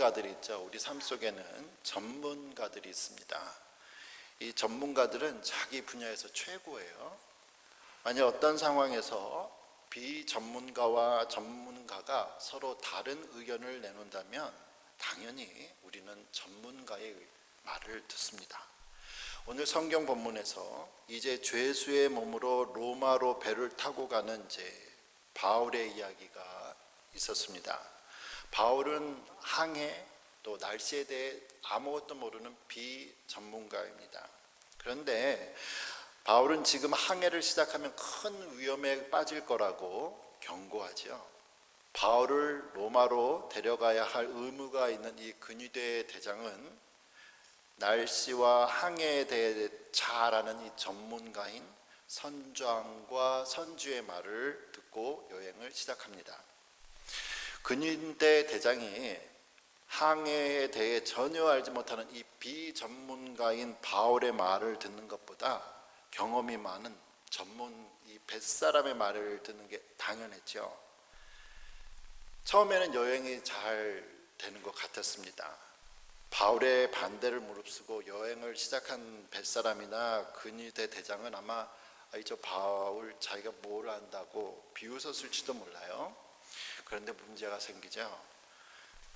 전문가들이 있죠. 우리 삶 속에는 전문가들이 있습니다. 이 전문가들은 자기 분야에서 최고예요. 만약 어떤 상황에서 비전문가와 전문가가 서로 다른 의견을 내놓는다면 당연히 우리는 전문가의 말을 듣습니다. 오늘 성경 본문에서 이제 죄수의 몸으로 로마로 배를 타고 가는 이제 바울의 이야기가 있었습니다. 바울은 항해 또 날씨에 대해 아무것도 모르는 비전문가입니다. 그런데 바울은 지금 항해를 시작하면 큰 위험에 빠질 거라고 경고하죠. 바울을 로마로 데려가야 할 의무가 있는 이 근위대 대장은 날씨와 항해에 대해 잘 아는 이 전문가인 선장과 선주의 말을 듣고 여행을 시작합니다. 근위대 대장이 항해에 대해 전혀 알지 못하는 이 비전문가인 바울의 말을 듣는 것보다 경험이 많은 전문 이 뱃사람의 말을 듣는 게 당연했죠. 처음에는 여행이 잘 되는 것 같았습니다. 바울의 반대를 무릅쓰고 여행을 시작한 뱃사람이나 근위대 대장은 아마 아이 저 바울 자기가 뭘 안다고 비웃었을지도 몰라요. 그런데 문제가 생기죠.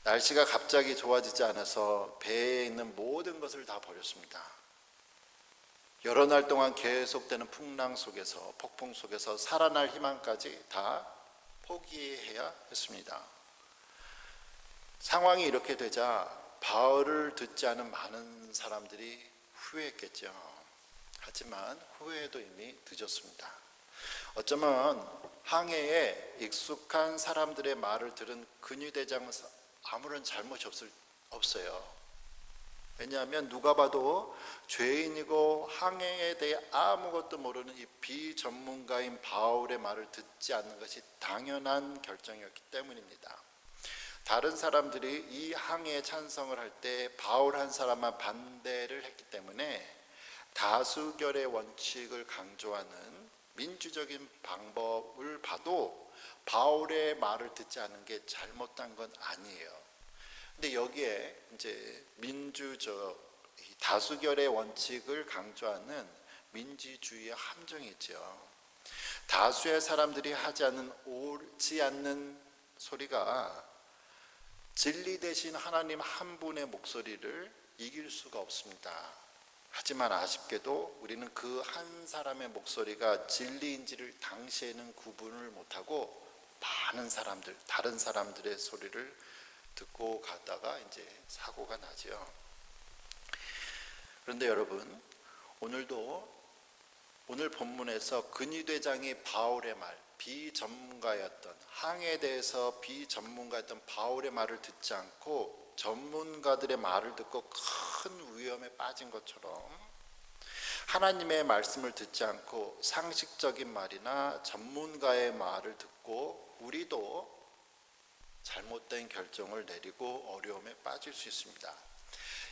날씨가 갑자기 좋아지지 않아서 배에 있는 모든 것을 다 버렸습니다. 여러 날 동안 계속되는 풍랑 속에서 폭풍 속에서 살아날 희망까지 다 포기해야 했습니다. 상황이 이렇게 되자 바울을 듣지 않은 많은 사람들이 후회했겠죠. 하지만 후회도 이미 늦었습니다. 어쩌면 항해에 익숙한 사람들의 말을 들은 근위대장은 아무런 잘못이 없을, 없어요. 왜냐하면 누가 봐도 죄인이고 항해에 대해 아무것도 모르는 이 비전문가인 바울의 말을 듣지 않는 것이 당연한 결정이었기 때문입니다. 다른 사람들이 이 항해에 찬성을 할 때 바울 한 사람만 반대를 했기 때문에 다수결의 원칙을 강조하는 민주적인 방법을 봐도 바울의 말을 듣지 않는 게 잘못된 건 아니에요. 근데 여기에 이제 민주적 다수결의 원칙을 강조하는 민주주의의 함정이 있죠. 다수의 사람들이 하지 않는 옳지 않는 소리가 진리 대신 하나님 한 분의 목소리를 이길 수가 없습니다. 하지만 아쉽게도 우리는 그 한 사람의 목소리가 진리인지를 당시에는 구분을 못하고 많은 사람들, 다른 사람들의 소리를 듣고 가다가 이제 사고가 나죠. 그런데 여러분, 오늘도 오늘 본문에서 근위대장이 바울의 말, 비전문가였던 항해에 대해서 비전문가였던 바울의 말을 듣지 않고 전문가들의 말을 듣고 큰 위험에 빠진 것처럼 하나님의 말씀을 듣지 않고 상식적인 말이나 전문가의 말을 듣고 우리도 잘못된 결정을 내리고 어려움에 빠질 수 있습니다.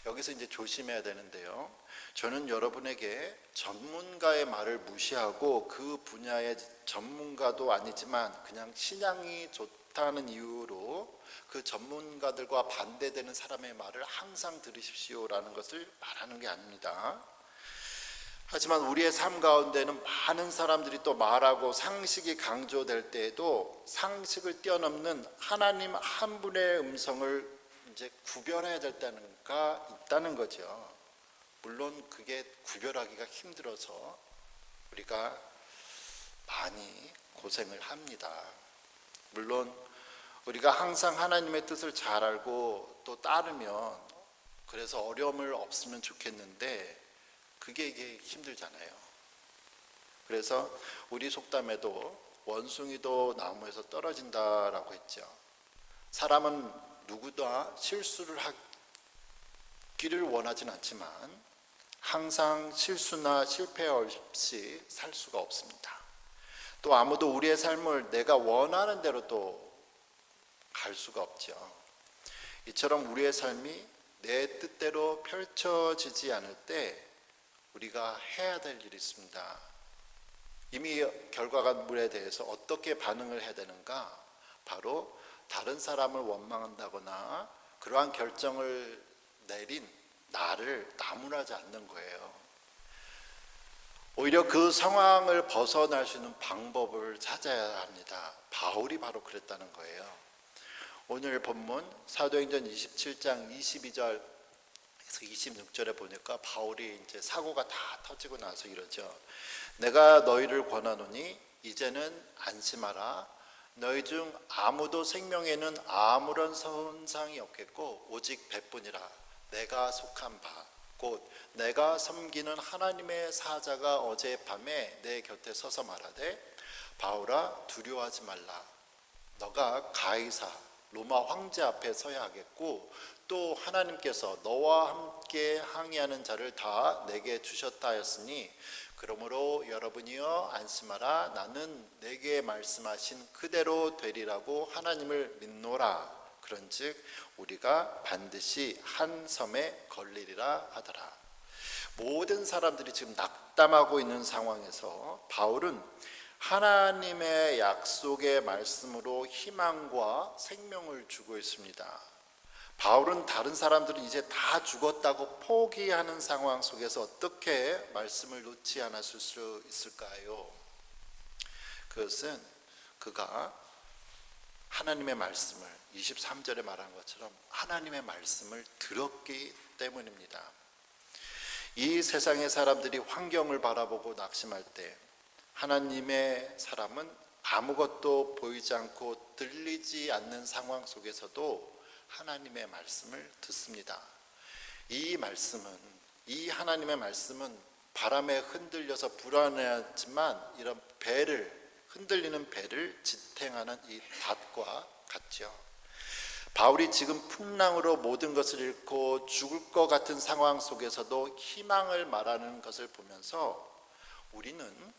여기서 이제 조심해야 되는데요. 저는 여러분에게 전문가의 말을 무시하고 그 분야의 전문가도 아니지만 그냥 신앙이 좋다 는 이유로 그 전문가들과 반대되는 사람의 말을 항상 들으십시오라는 것을 말하는 게 아닙니다. 하지만 우리의 삶 가운데는 많은 사람들이 또 말하고 상식이 강조될 때에도 상식을 뛰어넘는 하나님 한 분의 음성을 이제 구별해야 될다는 가 있다는 거죠. 물론 그게 구별하기가 힘들어서 우리가 많이 고생을 합니다. 물론 우리가 항상 하나님의 뜻을 잘 알고 또 따르면 그래서 어려움을 없으면 좋겠는데 그게 이게 힘들잖아요. 그래서 우리 속담에도 원숭이도 나무에서 떨어진다라고 했죠. 사람은 누구나 실수를 하기를 원하진 않지만 항상 실수나 실패 없이 살 수가 없습니다. 또 아무도 우리의 삶을 내가 원하는 대로 또 갈 수가 없죠. 이처럼 우리의 삶이 내 뜻대로 펼쳐지지 않을 때 우리가 해야 될 일이 있습니다. 이미 결과물에 대해서 어떻게 반응을 해야 되는가? 바로 다른 사람을 원망한다거나 그러한 결정을 내린 나를 나무라지 않는 거예요. 오히려 그 상황을 벗어날 수 있는 방법을 찾아야 합니다. 바울이 바로 그랬다는 거예요. 오늘 본문 사도행전 27장 22절에서 26절에 보니까 바울이 이제 사고가 다 터지고 나서 이러죠. 내가 너희를 권하노니 이제는 안심하라. 너희 중 아무도 생명에는 아무런 손상이 없겠고 오직 배뿐이라. 내가 속한 바. 곧 내가 섬기는 하나님의 사자가 어젯밤에 내 곁에 서서 말하되 바울아 두려워하지 말라. 너가 가이사 로마 황제 앞에 서야 하겠고 또 하나님께서 너와 함께 항의하는 자를 다 내게 주셨다 하였으니 그러므로 여러분이여 안심하라 나는 내게 말씀하신 그대로 되리라고 하나님을 믿노라 그런즉 우리가 반드시 한 섬에 걸리리라 하더라 모든 사람들이 지금 낙담하고 있는 상황에서 바울은 하나님의 약속의 말씀으로 희망과 생명을 주고 있습니다. 바울은 다른 사람들은 이제 다 죽었다고 포기하는 상황 속에서 어떻게 말씀을 놓지 않았을 수 있을까요? 그것은 그가 하나님의 말씀을 23절에 말한 것처럼 하나님의 말씀을 들었기 때문입니다. 이 세상의 사람들이 환경을 바라보고 낙심할 때 하나님의 사람은 아무것도 보이지 않고 들리지 않는 상황 속에서도 하나님의 말씀을 듣습니다. 이 말씀은 이 하나님의 말씀은 바람에 흔들려서 불안해하지만 이런 배를 흔들리는 배를 지탱하는 이 닷과 같죠. 바울이 지금 풍랑으로 모든 것을 잃고 죽을 것 같은 상황 속에서도 희망을 말하는 것을 보면서 우리는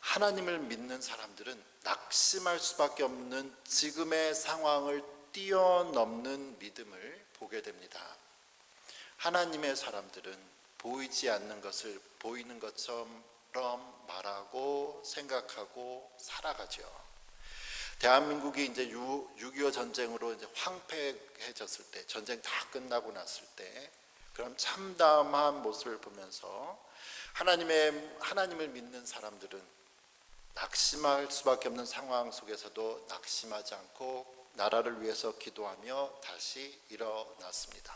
하나님을 믿는 사람들은 낙심할 수밖에 없는 지금의 상황을 뛰어넘는 믿음을 보게 됩니다. 하나님의 사람들은 보이지 않는 것을 보이는 것처럼 말하고 생각하고 살아가죠. 대한민국이 이제 6.25 전쟁으로 이제 황폐해졌을 때, 전쟁 다 끝나고 났을 때, 그럼 참담한 모습을 보면서 하나님의 하나님을 믿는 사람들은 낙심할 수밖에 없는 상황 속에서도 낙심하지 않고 나라를 위해서 기도하며 다시 일어났습니다.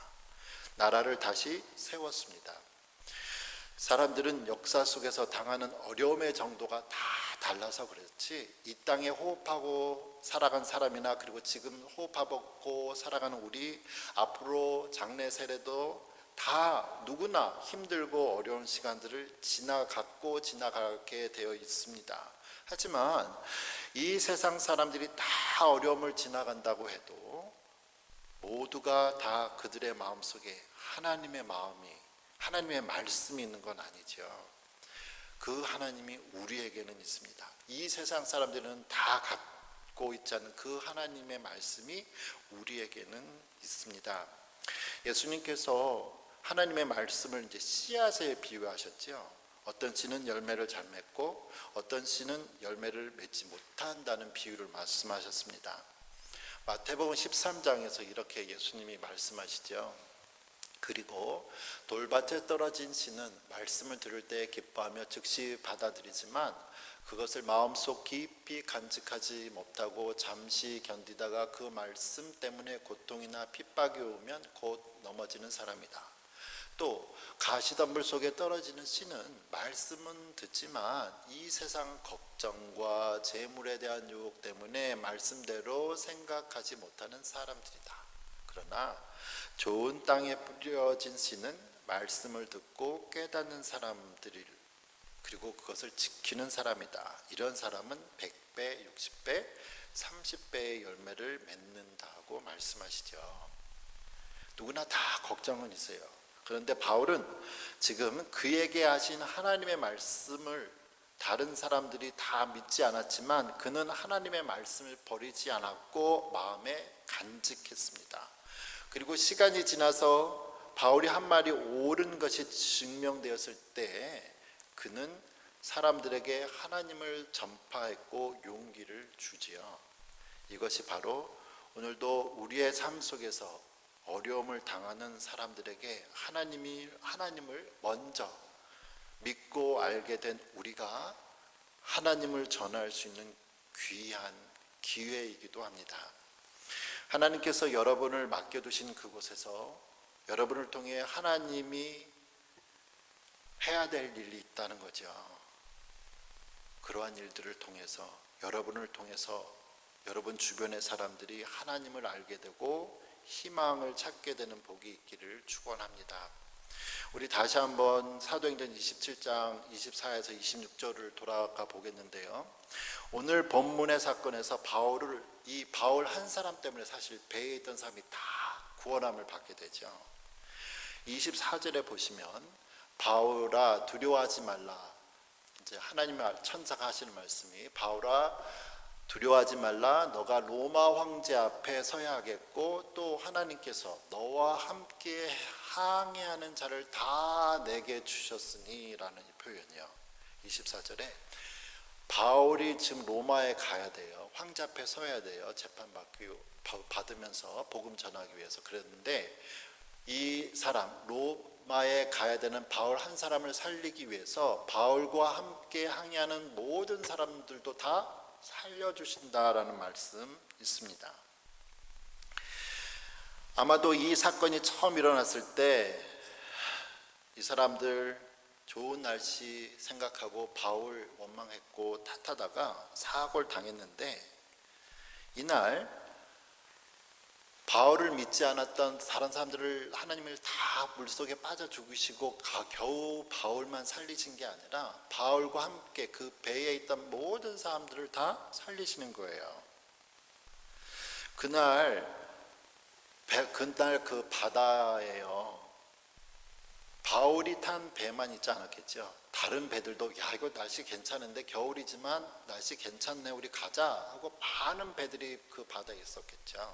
나라를 다시 세웠습니다. 사람들은 역사 속에서 당하는 어려움의 정도가 다 달라서 그렇지 이 땅에 호흡하고 살아간 사람이나 그리고 지금 호흡하고 살아가는 우리 앞으로 장래 세례도 다 누구나 힘들고 어려운 시간들을 지나갔고 지나가게 되어 있습니다. 하지만 이 세상 사람들이 다 어려움을 지나간다고 해도 모두가 다 그들의 마음속에 하나님의 마음이 하나님의 말씀이 있는 건 아니죠. 그 하나님이 우리에게는 있습니다. 이 세상 사람들은 다 갖고 있지 않은 그 하나님의 말씀이 우리에게는 있습니다. 예수님께서 하나님의 말씀을 이제 씨앗에 비유하셨죠. 어떤 씨는 열매를 잘 맺고 어떤 씨는 열매를 맺지 못한다는 비유를 말씀하셨습니다. 마태복음 13장에서 이렇게 예수님이 말씀하시죠. 그리고 돌밭에 떨어진 씨는 말씀을 들을 때 기뻐하며 즉시 받아들이지만 그것을 마음속 깊이 간직하지 못하고 잠시 견디다가 그 말씀 때문에 고통이나 핍박이 오면 곧 넘어지는 사람이다. 또 가시덤불 속에 떨어지는 씨는 말씀은 듣지만 이 세상 걱정과 재물에 대한 유혹 때문에 말씀대로 생각하지 못하는 사람들이다. 그러나 좋은 땅에 뿌려진 씨는 말씀을 듣고 깨닫는 사람들이 그리고 그것을 지키는 사람이다. 이런 사람은 100배, 60배, 30배의 열매를 맺는다고 말씀하시죠. 누구나 다 걱정은 있어요. 그런데 바울은 지금 그에게 하신 하나님의 말씀을 다른 사람들이 다 믿지 않았지만 그는 하나님의 말씀을 버리지 않았고 마음에 간직했습니다. 그리고 시간이 지나서 바울이 한 말이 옳은 것이 증명되었을 때 그는 사람들에게 하나님을 전파했고 용기를 주지요. 이것이 바로 오늘도 우리의 삶 속에서 어려움을 당하는 사람들에게 하나님이 하나님을 먼저 믿고 알게 된 우리가 하나님을 전할 수 있는 귀한 기회이기도 합니다. 하나님께서 여러분을 맡겨두신 그곳에서 여러분을 통해 하나님이 해야 될 일이 있다는 거죠. 그러한 일들을 통해서 여러분을 통해서 여러분 주변의 사람들이 하나님을 알게 되고 희망을 찾게 되는 복이 있기를 축원합니다. 우리 다시 한번 사도행전 27장 24에서 26절을 돌아가 보겠는데요. 오늘 본문의 사건에서 바울을 이 바울 한 사람 때문에 사실 배에 있던 사람이 다 구원함을 받게 되죠. 24절에 보시면 바울아 두려워하지 말라. 이제 하나님의 천사가 하시는 말씀이 바울아 두려워하지 말라 너가 로마 황제 앞에 서야 하겠고 또 하나님께서 너와 함께 항해하는 자를 다 내게 주셨으니라는 이 표현이요. 24절에 바울이 지금 로마에 가야 돼요. 황제 앞에 서야 돼요. 재판 받기 받으면서 복음 전하기 위해서 그랬는데 이 사람 로마에 가야 되는 바울 한 사람을 살리기 위해서 바울과 함께 항해하는 모든 사람들도 다 살려주신다라는 말씀 있습니다. 아마도 이 사건이 처음 일어났을 때 이 사람들 좋은 날씨 생각하고 바울 원망했고 탓하다가 사고를 당했는데 이날 바울을 믿지 않았던 다른 사람들을 하나님을 다 물속에 빠져 죽이시고 겨우 바울만 살리신 게 아니라 바울과 함께 그 배에 있던 모든 사람들을 다 살리시는 거예요. 그날 배, 그날 그 바다에요. 바울이 탄 배만 있지 않았겠죠. 다른 배들도 야 이거 날씨 괜찮은데 겨울이지만 날씨 괜찮네 우리 가자 하고 많은 배들이 그 바다에 있었겠죠.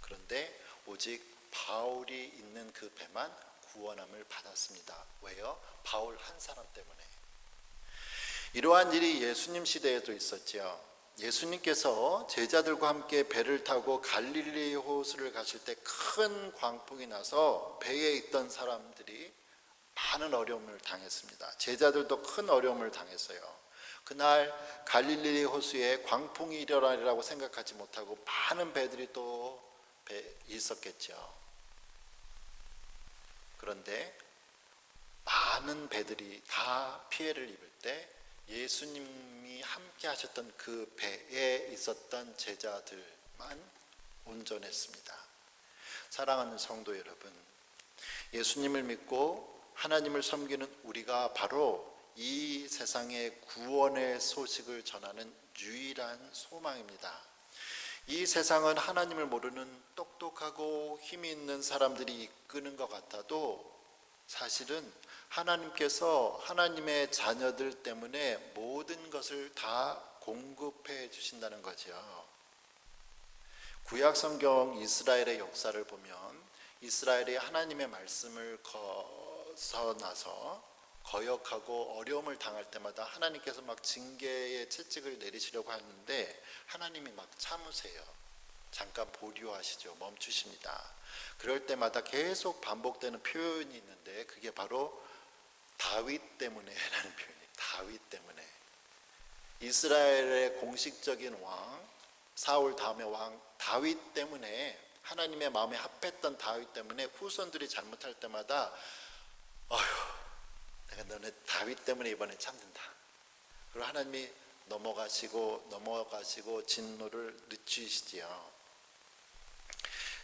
그런데 오직 바울이 있는 그 배만 구원함을 받았습니다. 왜요? 바울 한 사람 때문에. 이러한 일이 예수님 시대에도 있었죠. 예수님께서 제자들과 함께 배를 타고 갈릴리 호수를 가실 때 큰 광풍이 나서 배에 있던 사람들이 많은 어려움을 당했습니다. 제자들도 큰 어려움을 당했어요. 그날 갈릴리 호수에 광풍이 일어나리라고 생각하지 못하고 많은 배들이 또 있었겠죠. 그런데 많은 배들이 다 피해를 입을 때 예수님이 함께 하셨던 그 배에 있었던 제자들만 온전했습니다. 사랑하는 성도 여러분, 예수님을 믿고 하나님을 섬기는 우리가 바로 이 세상의 구원의 소식을 전하는 유일한 소망입니다. 이 세상은 하나님을 모르는 똑똑하고 힘이 있는 사람들이 이끄는 것 같아도 사실은 하나님께서 하나님의 자녀들 때문에 모든 것을 다 공급해 주신다는 거죠. 구약 성경 이스라엘의 역사를 보면 이스라엘이 하나님의 말씀을 거서나서 거역하고 어려움을 당할 때마다 하나님께서 막 징계의 채찍을 내리시려고 하는데 하나님이 막 참으세요. 잠깐 보류하시죠. 멈추십니다. 그럴 때마다 계속 반복되는 표현이 있는데 그게 바로 다윗 때문에라는 표현이에요. 다윗 때문에. 이스라엘의 공식적인 왕 사울 다음의 왕 다윗 때문에 하나님의 마음에 합했던 다윗 때문에 후손들이 잘못할 때마다 어휴 내가 너네 다윗 때문에 이번에 참는다. 그리고 하나님이 넘어가시고 넘어가시고 진노를 늦추시지요.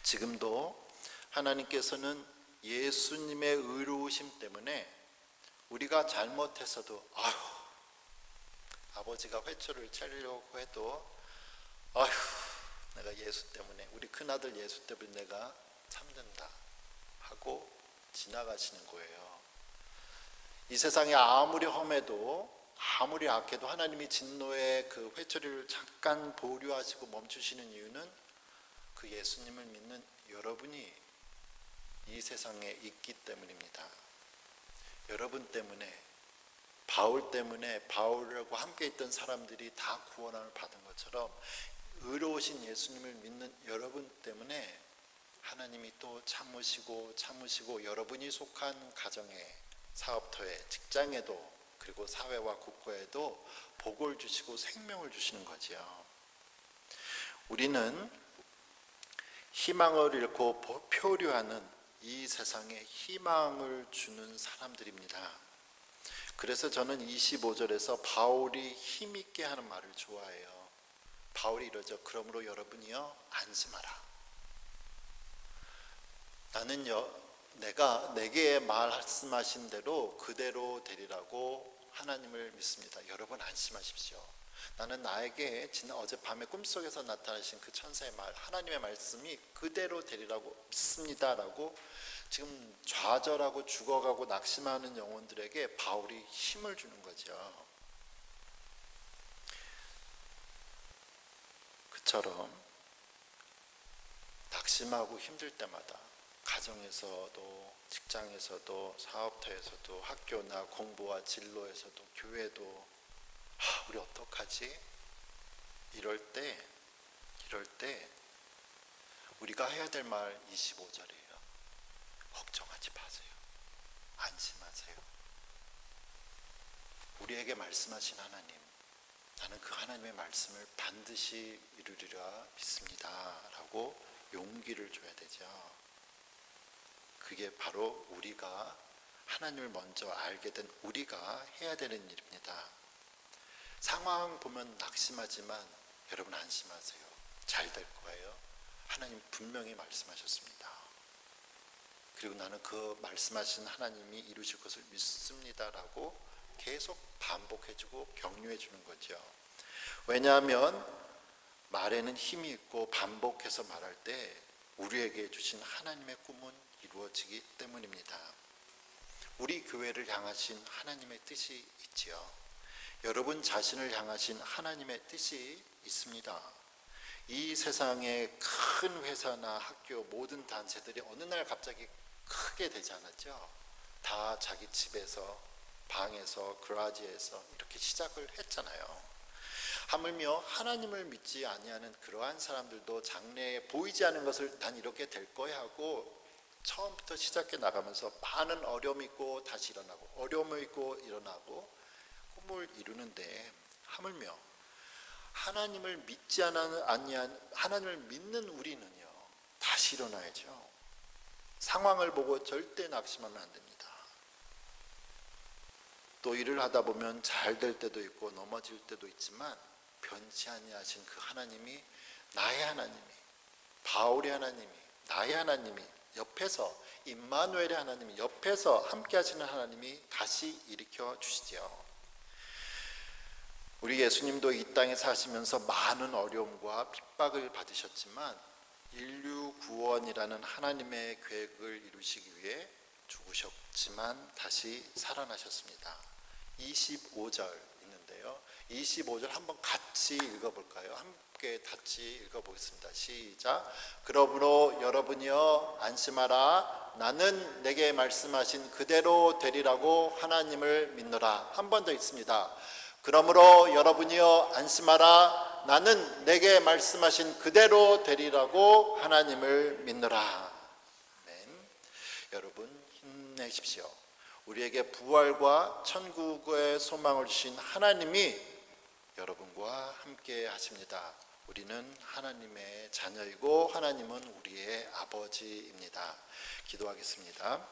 지금도 하나님께서는 예수님의 의로우심 때문에 우리가 잘못해서도 아휴 아버지가 회초를 차리려고 해도 아휴 내가 예수 때문에 우리 큰아들 예수 때문에 내가 참는다 하고 지나가시는 거예요. 이 세상에 아무리 험해도 아무리 악해도 하나님이 진노의 그 회초리를 잠깐 보류하시고 멈추시는 이유는 그 예수님을 믿는 여러분이 이 세상에 있기 때문입니다. 여러분 때문에 바울 때문에 바울하고 함께 있던 사람들이 다 구원함을 받은 것처럼 의로우신 예수님을 믿는 여러분 때문에 하나님이 또 참으시고 참으시고 여러분이 속한 가정에 사업터에 직장에도 그리고 사회와 국가에도 복을 주시고 생명을 주시는 거지요. 우리는 희망을 잃고 보- 표류하는 이 세상에 희망을 주는 사람들입니다. 그래서 저는 25절에서 바울이 힘있게 하는 말을 좋아해요. 바울이 이러죠. 그러므로 여러분이요 안심하라. 나는요 내가 내게 말씀하신 대로 그대로 되리라고 하나님을 믿습니다. 여러분 안심하십시오. 나는 나에게 지난 어젯밤에 꿈속에서 나타나신 그 천사의 말 하나님의 말씀이 그대로 되리라고 믿습니다라고 지금 좌절하고 죽어가고 낙심하는 영혼들에게 바울이 힘을 주는 거죠. 그처럼 낙심하고 힘들 때마다 가정에서도 직장에서도 사업터에서도 학교나 공부와 진로에서도 교회도 아, 우리 어떡하지? 이럴 때 이럴 때 우리가 해야 될 말 25절이에요. 걱정하지 마세요. 안심하세요. 우리에게 말씀하신 하나님 나는 그 하나님의 말씀을 반드시 이루리라 믿습니다 라고 용기를 줘야 되죠. 그게 바로 우리가 하나님을 먼저 알게 된 우리가 해야 되는 일입니다. 상황 보면 낙심하지만 여러분 안심하세요. 잘 될 거예요. 하나님 분명히 말씀하셨습니다. 그리고 나는 그 말씀하신 하나님이 이루실 것을 믿습니다라고 계속 반복해주고 격려해주는 거죠. 왜냐하면 말에는 힘이 있고 반복해서 말할 때 우리에게 주신 하나님의 꿈은 이루어지기 때문입니다. 우리 교회를 향하신 하나님의 뜻이 있지요. 여러분 자신을 향하신 하나님의 뜻이 있습니다. 이 세상의 큰 회사나 학교 모든 단체들이 어느 날 갑자기 크게 되지 않았죠. 다 자기 집에서 방에서 그라지에서 이렇게 시작을 했잖아요. 하물며 하나님을 믿지 아니하는 그러한 사람들도 장래에 보이지 않는 것을 난 이렇게 될 거야 하고 처음부터 시작해 나가면서 많은 어려움이 있고 다시 일어나고 어려움이 있고 일어나고 꿈을 이루는데 하물며 하나님을 믿지 아니한 하나님을 믿는 우리는요 다시 일어나야죠. 상황을 보고 절대 낙심하면 안 됩니다. 또 일을 하다 보면 잘 될 때도 있고 넘어질 때도 있지만 변치 아니하신 그 하나님이 나의 하나님이 바울의 하나님이 나의 하나님이 옆에서 임마누엘의 하나님이 옆에서 함께 하시는 하나님이 다시 일으켜 주시죠. 우리 예수님도 이 땅에 사시면서 많은 어려움과 핍박을 받으셨지만 인류 구원이라는 하나님의 계획을 이루시기 위해 죽으셨지만 다시 살아나셨습니다. 25절 있는데요. 25절 한번 같이 읽어볼까요? 함께 같이 읽어보겠습니다. 시작. 그러므로 여러분이여 안심하라. 나는 내게 말씀하신 그대로 되리라고 하나님을 믿노라. 한 번더 있습니다. 그러므로 여러분이여 안심하라. 나는 내게 말씀하신 그대로 되리라고 하나님을 믿노라. 아멘. 여러분 힘내십시오. 우리에게 부활과 천국의 소망을 주신 하나님이 여러분과 함께 하십니다. 우리는 하나님의 자녀이고 하나님은 우리의 아버지입니다. 기도하겠습니다.